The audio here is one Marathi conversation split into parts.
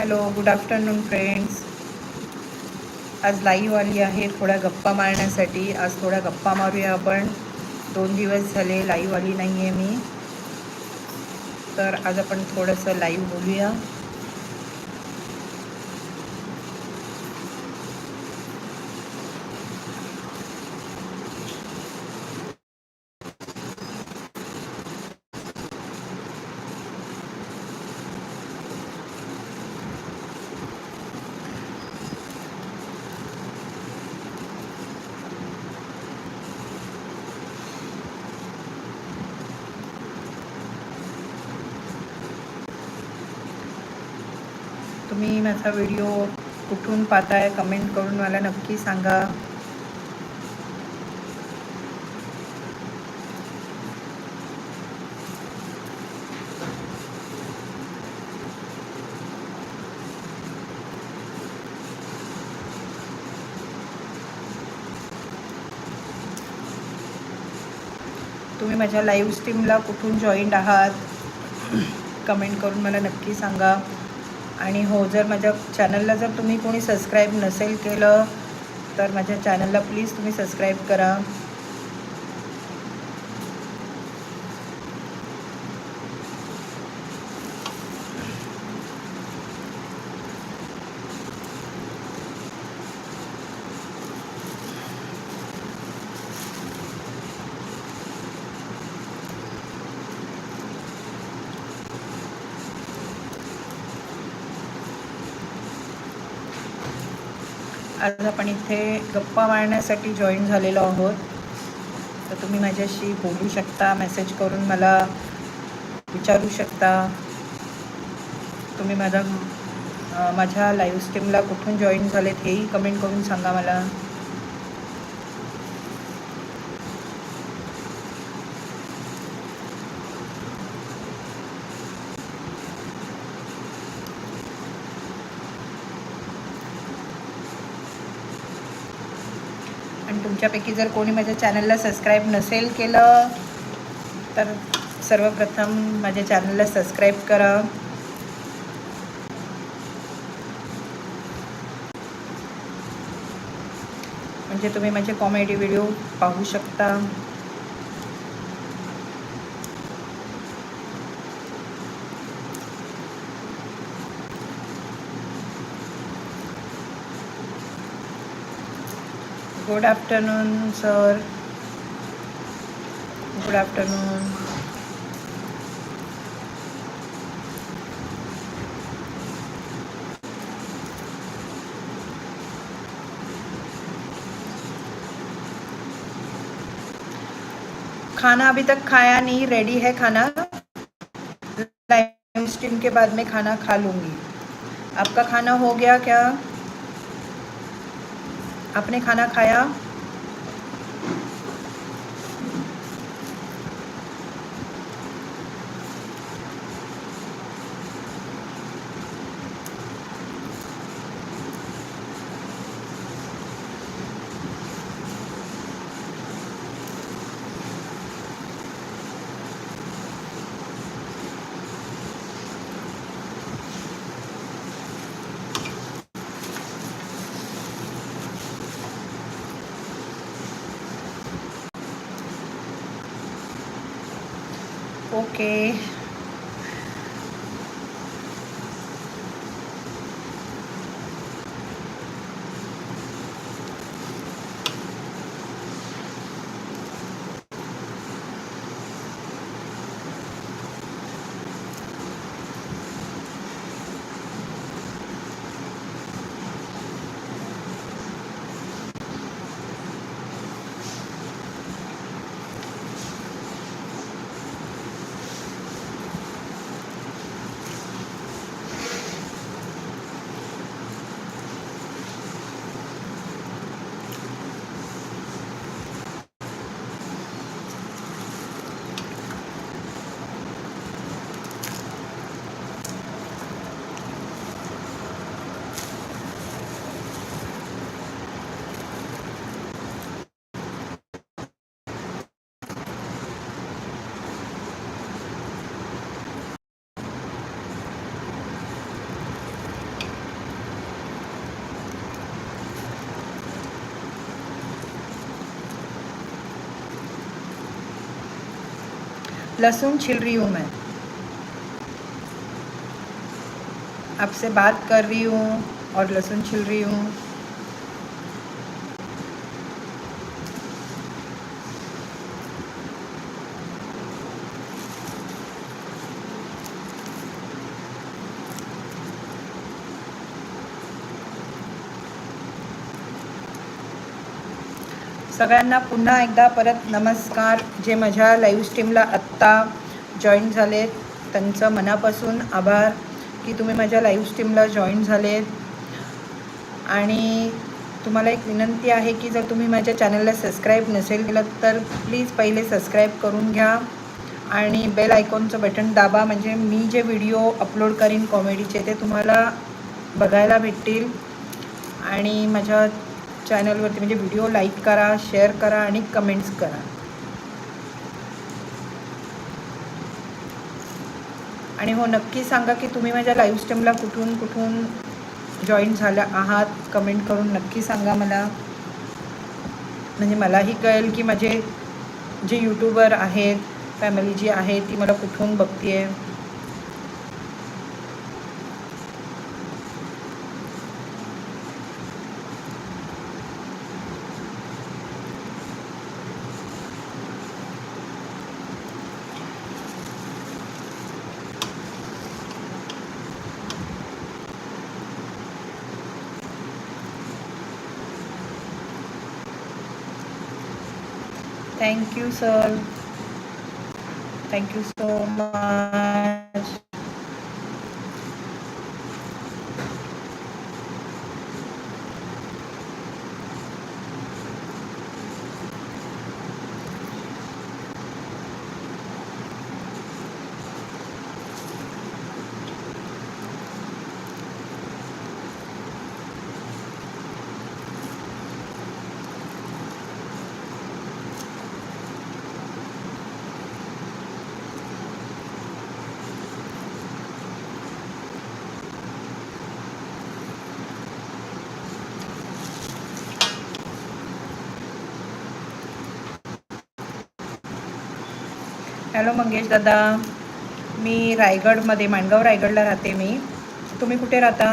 हॅलो गुड आफ्टरनून फ्रेंड्स आज लाईव्ह आली आहे थोड्या गप्पा मारण्यासाठी. आज थोड्या गप्पा मारूया आपण. दोन दिवस झाले लाईव्ह आली नाही आहे मी. तर आज आपण थोडंसं लाईव्ह बोलूया. तुम्ही माझा व्हिडिओ कुठून पाहताय कमेंट करून मला नक्की सांगा. तुम्ही माझ्या लाईव्ह स्ट्रीमला कुठून जॉईंट आहात? कमेंट करून मला नक्की सांगा. आणि हो जर माझ्या चॅनलला जर तुम्ही कोणी सबस्क्राईब नसेल केलं तर माझ्या चॅनलला प्लीज तुम्ही सबस्क्राईब करा. आज आपण इथे गप्पा मारण्यासाठी जॉईन झालेलो आहोत. तर तुम्ही माझ्याशी बोलू शकता मेसेज करून मला विचारू शकता. तुम्ही माझा माझ्या लाईव्ह स्ट्रीमला कुठून जॉईन झालेत हेही कमेंट करून सांगा मला आणि तुमच्यापैकी जर कोणी माझ्या चॅनलला सबस्क्राईब नसेल केलं तर सर्वप्रथम माझ्या चॅनलला सबस्क्राईब करा. म्हणजे तुम्ही माझे कॉमेडी व्हिडिओ पाहू शकता. Good afternoon sir good afternoon खाना अभी तक खाया नहीं रेडी है खाना। लाइव स्ट्रीम के बाद में खाना खा लूँगी। आपका खाना हो गया क्या? आपने खाना खाया? okay. लहसुन छिल रही हूँ मैं। आपसे बात कर रही हूँ और लहसुन छिल रही हूँ। सगळ्यांना पुन्हा एकदा परत नमस्कार. जे माझ्या लाईव्ह स्ट्रीमला आत्ता जॉईन झालेत त्यांचं मनापासून आभार की तुम्ही माझ्या लाईव्ह स्ट्रीमला जॉईन झालेत. आणि तुम्हाला एक विनंती आहे की जर तुम्ही माझ्या चॅनलला सबस्क्राईब नसेल केलं तर प्लीज पहिले सबस्क्राईब करून घ्या. आणि बेल आयकॉनचं बटन दाबा म्हणजे मी जे व्हिडिओ अपलोड करीन कॉमेडीचे ते तुम्हाला बघायला भेटतील. आणि माझ्या चॅनलवरती म्हणजे व्हिडिओ लाईक करा शेअर करा आणि कमेंट्स करा. आणि हो नक्की सांगा की तुम्ही माझ्या लाईव्ह स्ट्रीमला कुठून कुठून जॉईन झाल्या आहात? कमेंट करून नक्की सांगा मला. म्हणजे मलाही कळेल की माझे जे यूट्यूबर आहेत फॅमिली जी आहे ती मला कुठून बघते Thank you, sir. Thank you so much. Hello Mangesh दादा. मी रायगडमध्ये माणगाव रायगडला राहते मी. तुम्ही कुठे राहता?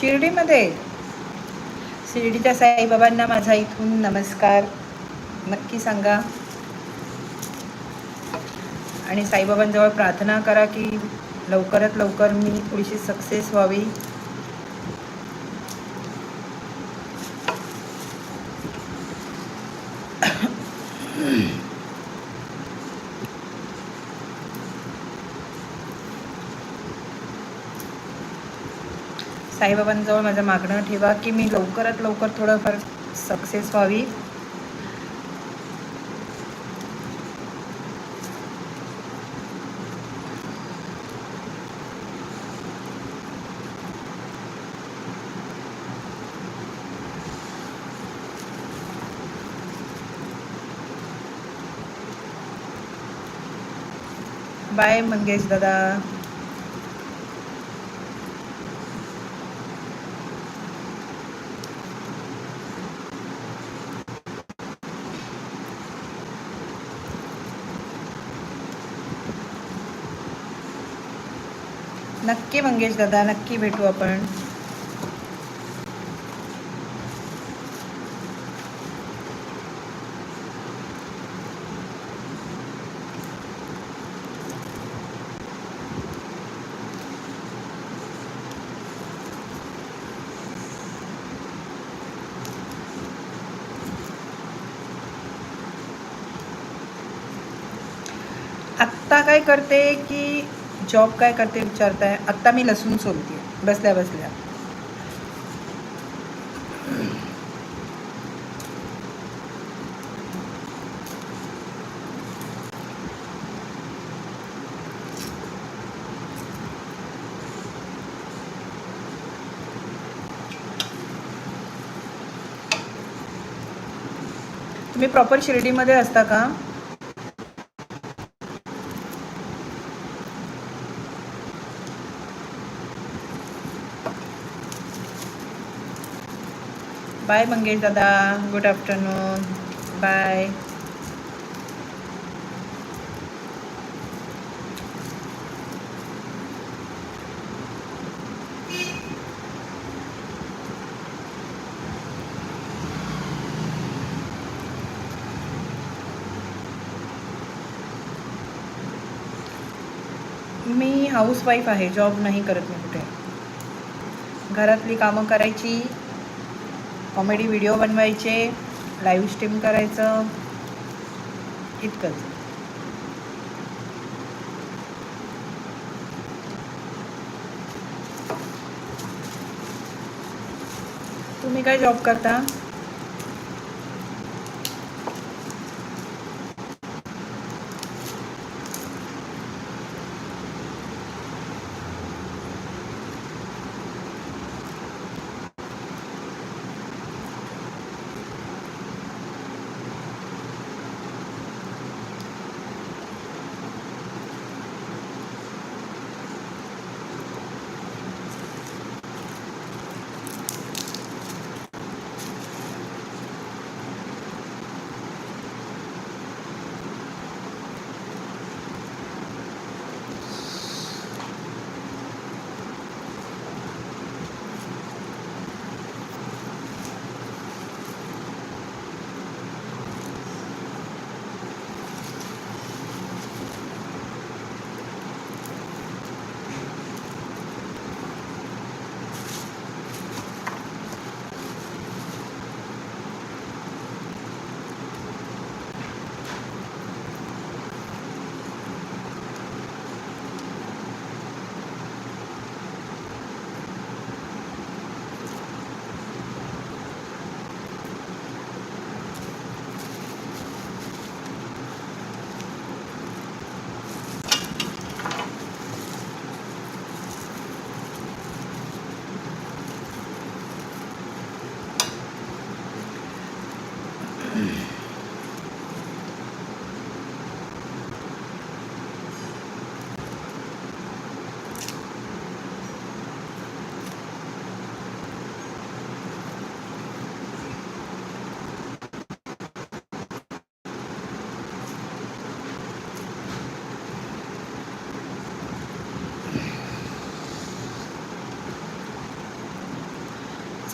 शिर्डीमध्ये? शिर्डीच्या साईबाबांना माझा इथून नमस्कार. नक्की सांगा. आणि साईबाबांजवळ प्रार्थना करा की लवकरात लवकर मी थोडीशी सक्सेस व्हावी. साईबाबांजवळ माझं मागणं ठेवा की मी लवकरात लवकर थोडंफार सक्सेस व्हावी. बाय मंगेश दादा नक्की मंगेश दादा नक्की भेटू आपण. आत्ता काय करते की जॉब काय करते विचारताय? आत्ता मी लसूण सोलते बसल्या बसल्या. तुम्ही प्रॉपर शिर्डीमध्ये असता का? बाय मंगेश दादा गुड आफ्टरनून बाय मी हाऊसवाईफ आहे. जॉब नाही करत मी कुठे. घरातली कामं करायची. कॉमेडी व्हिडिओ बनवायचे लाईव्ह स्ट्रीम करायचं इतकंच. तुम्ही काय जॉब करता?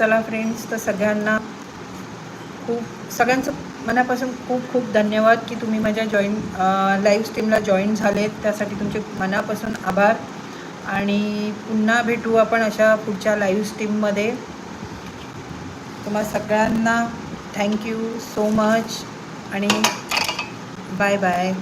चला फ्रेंड्स तर सगळ्यांना खूप सगळ्यांचं मनापासून खूप खूप धन्यवाद की तुम्ही माझ्या जॉईन लाईव्ह स्ट्रीमला जॉईन झालेत. त्यासाठी तुमचे मनापासून आभार. आणि पुन्हा भेटू आपण अशा पुढच्या लाईव्ह स्ट्रीममध्ये तुम्हा सगळ्यांना थँक्यू सो मच आणि बाय बाय